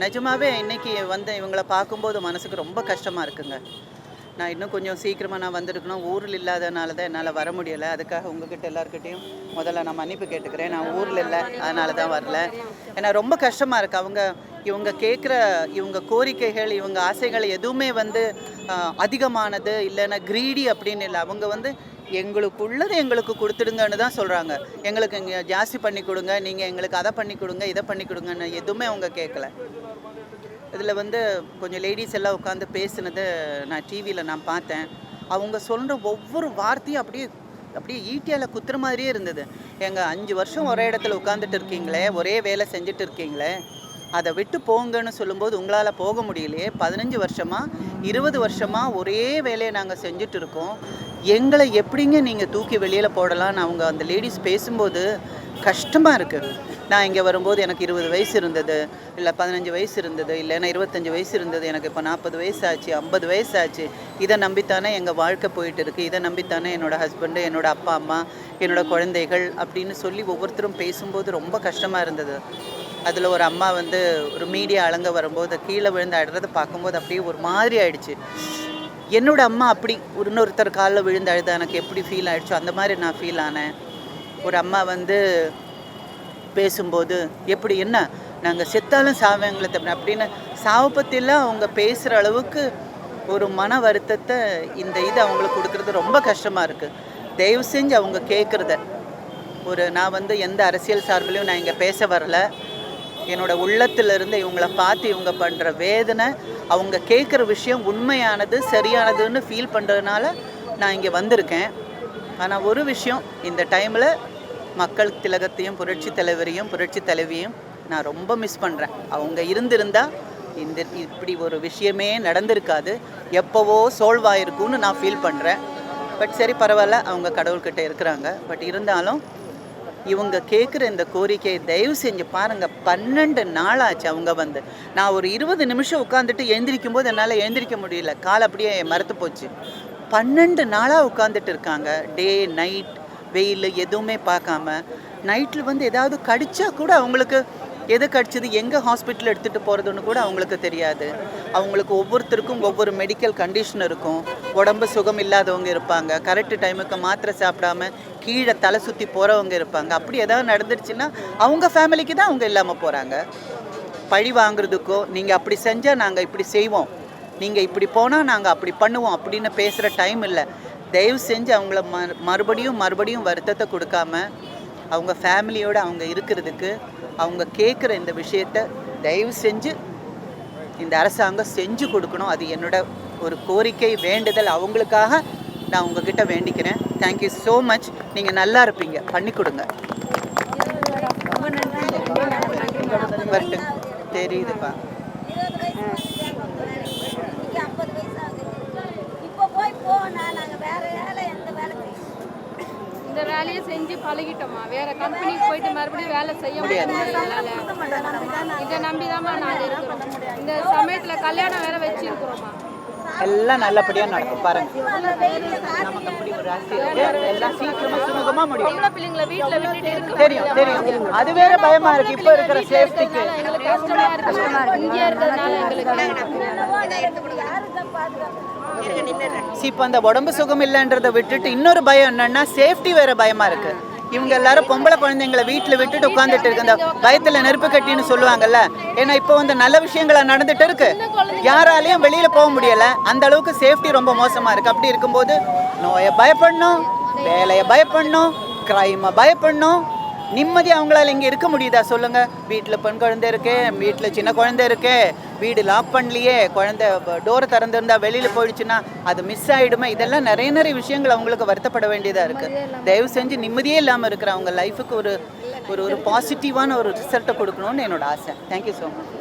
நிஜமாவே இன்னைக்கு வந்து இவங்களை பார்க்கும்போது மனசுக்கு ரொம்ப கஷ்டமாக இருக்குங்க. நான் இன்னும் கொஞ்சம் சீக்கிரமாக நான் வந்திருக்கணும். ஊரில் இல்லாதனால தான் என்னால் வர முடியலை. அதுக்காக உங்ககிட்ட எல்லாருக்கிட்டையும் முதல்ல நான் மன்னிப்பு கேட்டுக்கிறேன். நான் ஊரில் இல்லை அதனால தான் வரல. ஏன்னா ரொம்ப கஷ்டமாக இருக்குது அவங்க இவங்க கேட்குற இவங்க கோரிக்கைகள் இவங்க ஆசைகள் எதுவுமே வந்து அதிகமானது இல்லைன்னா கிரீடி அப்படின்னு இல்லை. அவங்க வந்து எங்களுக்குள்ளது எங்களுக்கு கொடுத்துடுங்கன்னு தான் சொல்கிறாங்க எங்களுக்கு இங்கே ஜாஸ்தி பண்ணி கொடுங்க நீங்கள் எங்களுக்கு அதை பண்ணி கொடுங்க இதை பண்ணி கொடுங்கன்னு எதுவுமே அவங்க கேட்கல. இதில் வந்து கொஞ்சம் லேடிஸ் எல்லாம் உட்காந்து பேசினது நான் டிவியில் நான் பார்த்தேன். அவங்க சொல்கிற ஒவ்வொரு வார்த்தையும் அப்படியே அப்படியே ஈட்டியால் குத்துற மாதிரியே இருந்தது. எங்கள் அஞ்சு வருஷம் ஒரே இடத்துல உட்காந்துட்டு இருக்கீங்களே ஒரே வேலை செஞ்சுட்டு இருக்கீங்களே அதை விட்டு போங்கன்னு சொல்லும்போது உங்களால் போக முடியலையே. பதினஞ்சு வருஷமாக இருபது வருஷமாக ஒரே வேலையை நாங்கள் செஞ்சுட்டு இருக்கோம். எங்களை எப்படிங்க நீங்கள் தூக்கி வெளியில் போடலான்னு அவங்க அந்த லேடிஸ் பேசும்போது கஷ்டமாக இருக்குது நான் இங்கே வரும்போது எனக்கு இருபது வயசு இருந்தது இல்லை பதினஞ்சு வயசு இருந்தது இல்லைன்னா இருபத்தஞ்சி வயசு இருந்தது எனக்கு இப்போ நாற்பது வயசு ஆச்சு ஐம்பது வயசு ஆச்சு இதை நம்பித்தானே எங்கள் வாழ்க்கை போயிட்டு இருக்குது இதை நம்பித்தானே என்னோடய ஹஸ்பண்டு என்னோடய அப்பா அம்மா என்னோட குழந்தைகள் அப்படின்னு சொல்லி ஒவ்வொருத்தரும் பேசும்போது ரொம்ப கஷ்டமாக இருந்தது. அதில் ஒரு அம்மா வந்து ஒரு மீடியா அலங்க வரும்போது கீழே விழுந்து அழுறதை பார்க்கும்போது அப்படியே ஒரு மாதிரி ஆயிடுச்சு. என்னோட அம்மா அப்படி இன்னொருத்தர் காலில் விழுந்து அழுத எனக்கு எப்படி ஃபீல் ஆயிடுச்சோ அந்த மாதிரி நான் ஃபீல் ஆனேன். ஒரு அம்மா வந்து பேசும்போது எப்படி என்ன? நாங்கள் செத்தாலும் சாவேங்களை தப்பு அப்படின்னு சாவை பற்றிலாம் அவங்க பேசுகிற அளவுக்கு ஒரு மன வருத்தத்தை இந்த இது அவங்களுக்கு கொடுக்கறது ரொம்ப கஷ்டமாக இருக்குது தயவு செஞ்சு அவங்க கேட்குறத ஒரு நான் வந்து எந்த அரசியல் சார்பிலையும் நான் இங்கே பேச வரல. என்னோட உள்ளத்திலிருந்து இவங்கள பார்த்து இவங்க பண்ணுற வேதனை அவங்க கேட்குற விஷயம் உண்மையானது சரியானதுன்னு ஃபீல் பண்ணுறதுனால நான் இங்கே வந்திருக்கேன். ஆனால் ஒரு விஷயம் இந்த டைமில் மக்கள் திலகத்தையும் புரட்சி தலைவரையும் புரட்சி தலைவியும் நான் ரொம்ப மிஸ் பண்ணுறேன் அவங்க இருந்திருந்தா இந்த இப்படி ஒரு விஷயமே நடந்திருக்காது. எப்போவோ சோல்வாயிருக்கும்னு நான் ஃபீல் பண்ணுறேன் பட் சரி பரவாயில்ல. அவங்க கடவுள்கிட்ட இருக்கிறாங்க. பட் இருந்தாலும் இவங்க கேட்குற இந்த கோரிக்கையை தயவு செஞ்சு பாருங்கள் பன்னெண்டு நாளாச்சு அவங்க வந்து. நான் ஒரு இருபது நிமிஷம் உட்காந்துட்டு எழுந்திரிக்கும் போது என்னால் எழுந்திரிக்க முடியல. கால் அப்படியே மரத்து போச்சு. பன்னெண்டு நாளாக உட்காந்துட்டு இருக்காங்க. டே நைட் வெயில் எதுவுமே பார்க்காம நைட்டில் வந்து ஏதாவது கடிச்சா கூட அவங்களுக்கு எது கடிச்சது எங்கே ஹாஸ்பிட்டல் எடுத்துகிட்டு போகிறதுன்னு கூட அவங்களுக்கு தெரியாது. அவங்களுக்கு ஒவ்வொருத்தருக்கும் ஒவ்வொரு மெடிக்கல் கண்டிஷன் இருக்கும். உடம்பு சுகம் இல்லாதவங்க இருப்பாங்க. கரெக்ட் டைமுக்கு மாத்திரை சாப்பிடாம கீழே தலை சுற்றி போகிறவங்க இருப்பாங்க. அப்படி ஏதாவது நடந்துருச்சுன்னா அவங்க ஃபேமிலிக்கு தான் அவங்க இல்லாமல் போகிறாங்க பழி வாங்குறதுக்கோ நீங்கள் அப்படி செஞ்சால் நாங்கள் இப்படி செய்வோம். நீங்கள் இப்படி போனால் நாங்கள் அப்படி பண்ணுவோம் அப்படின்னு பேசுகிற டைம் இல்லை. தயவு செஞ்சு அவங்கள மறு மறுபடியும் மறுபடியும் வருத்தத்தை கொடுக்காம அவங்க ஃபேமிலியோடு அவங்க இருக்கிறதுக்கு அவங்க கேட்குற இந்த விஷயத்த தயவு செஞ்சு இந்த அரசாங்கம் செஞ்சு கொடுக்கணும். அது என்னோட ஒரு கோரிக்கை வேண்டுதல். அவங்களுக்காக நான் உங்ககிட்ட வேண்டிக்கிறேன். தேங்க்யூ ஸோ மச் நீங்கள் நல்லா இருப்பீங்க. பண்ணி கொடுங்க. தெரியுதுப்பா. நாங்கள் வேற வேலை எந்த வேலை இந்த வேலையை செஞ்சு பழகிட்டோமா? வேற கம்பெனிக்கு போயிட்டு மறுபடியும் வேலை செய்ய முடியாது. இதை நம்பிதாம்மா நாங்க இருக்கிறோம். இந்த சமயத்துல கல்யாணம் வேற வச்சிருக்கிறோமா? எல்லாம் நல்லபடியாக நடக்கும். பாருங்க. நமக்கு அப்படி ஒரு ஆசை இருக்கு எல்லாம் முடியும். பொம்பளை பிள்ளைங்களை வீட்டுல விட்டுட்டு தெரியும் தெரியும் அது வேற பயமா இருக்கு. இப்போ இருக்கிற சேஃப்டிக்கு எங்களுக்கு கஷ்டமா இருக்கு. இங்கே இருக்கிறதுனால எங்களுக்கு யாருதான் இப்போ அந்த உடம்பு சுகம் இல்லைன்றதை விட்டுட்டு இன்னொரு பயம் என்னன்னா சேஃப்டி வேற பயமா இருக்கு. இவங்க எல்லாரும் பொம்பளை குழந்தைங்களை வீட்டில் விட்டுட்டு உட்காந்துட்டு இருக்கு. அந்த பயத்துல நெருப்பு கட்டின்னு சொல்லுவாங்கல்ல. ஏன்னா இப்போ வந்து நல்ல விஷயங்களா நடந்துட்டு இருக்கு. யாராலையும் வெளியில போக முடியல. அந்த அளவுக்கு சேஃப்டி ரொம்ப மோசமா இருக்கு. அப்படி இருக்கும்போது நோயை பயப்படணும் வேலையை பயப்படணும் கிரைமை பயப்படணும். நிம்மதி அவங்களால இங்கே இருக்க முடியுதா? சொல்லுங்க. வீட்டில் பெண் குழந்தை இருக்கே வீட்டில் சின்ன குழந்தை இருக்கே வீடு லாக் பண்ணலையே குழந்தை டோரை திறந்திருந்தா வெளியில் போயிடுச்சுன்னா அது மிஸ் ஆகிடுமே இதெல்லாம் நிறைய நிறைய விஷயங்கள் அவங்களுக்கு வருத்தப்பட வேண்டியதாக இருக்குது தயவு செஞ்சு நிம்மதியே இல்லாமல் இருக்கிற அவங்க லைஃபுக்கு ஒரு ஒரு ஒரு பாசிட்டிவான ஒரு ரிசல்ட்டை கொடுக்கணும்னு என்னோட ஆசை. Thank you so much